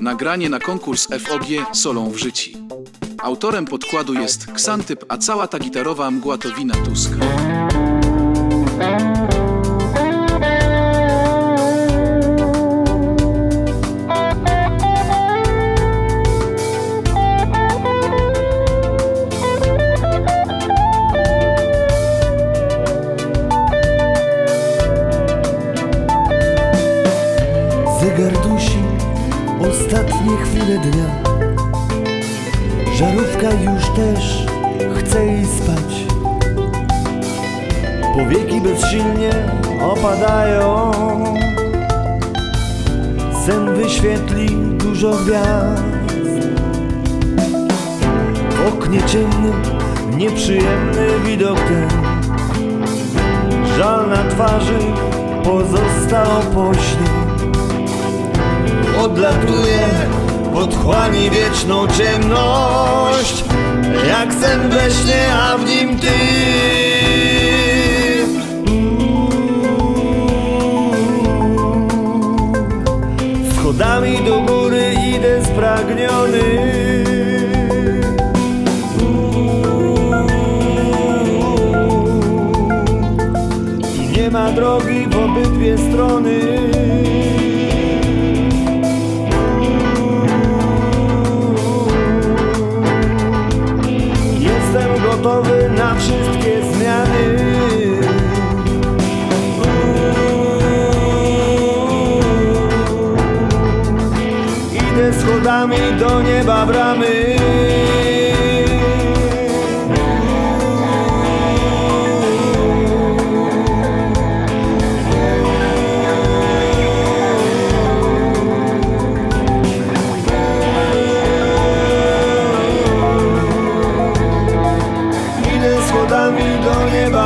Nagranie na konkurs FOG solą w życi. Autorem podkładu jest Ksantyp, a cała ta gitarowa mgła to wina Tuska. Zegar dusi ostatnie chwile dnia. Żarówka już też chce jej spać. Powieki bezsilnie opadają. Sen wyświetli dużo gwiazd. W oknie ciemnym nieprzyjemny widok ten. Żal na twarzy pozostał po śnie odlatuje w otchłani wieczną ciemność Jak sen we śnie, a w nim ty. Schodami do góry idę spragniony. Nie ma drogi w obydwie strony gotowy na wszystkie zmiany. Idę schodami do nieba bramy Idę schodami do nieba bramy